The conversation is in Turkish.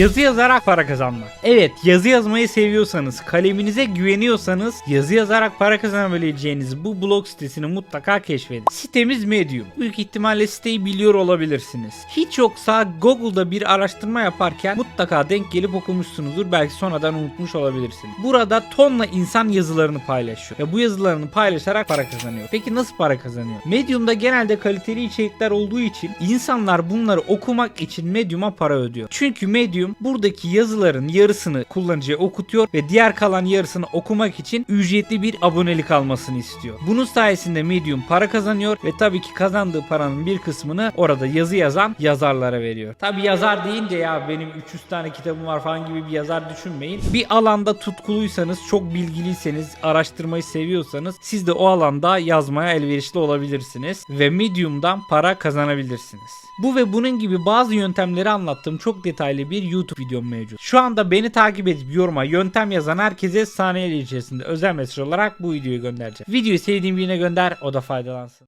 Yazı yazarak para kazanmak. Evet yazı yazmayı seviyorsanız, kaleminize güveniyorsanız yazı yazarak para kazanabileceğiniz bu blog sitesini mutlaka keşfedin. Sitemiz Medium. Büyük ihtimalle siteyi biliyor olabilirsiniz. Hiç yoksa Google'da bir araştırma yaparken mutlaka denk gelip okumuşsunuzdur. Belki sonradan unutmuş olabilirsiniz. Burada tonla insan yazılarını paylaşıyor. Ve bu yazılarını paylaşarak para kazanıyor. Peki nasıl para kazanıyor? Medium'da genelde kaliteli içerikler olduğu için insanlar bunları okumak için Medium'a para ödüyor. Çünkü Medium buradaki yazıların yarısını kullanıcıya okutuyor ve diğer kalan yarısını okumak için ücretli bir abonelik almasını istiyor. Bunun sayesinde Medium para kazanıyor ve tabii ki kazandığı paranın bir kısmını orada yazı yazan yazarlara veriyor. Tabii yazar deyince ya benim 300 tane kitabım var falan gibi bir yazar düşünmeyin. Bir alanda tutkuluysanız, çok bilgiliyseniz, araştırmayı seviyorsanız siz de o alanda yazmaya elverişli olabilirsiniz ve Medium'dan para kazanabilirsiniz. Bu ve bunun gibi bazı yöntemleri anlattığım çok detaylı bir YouTube videom mevcut. Şu anda beni takip edip yoruma yöntem yazan herkese saniyeler içerisinde özel mesaj olarak bu videoyu göndereceğim. Videoyu sevdiğin birine gönder o da faydalansın.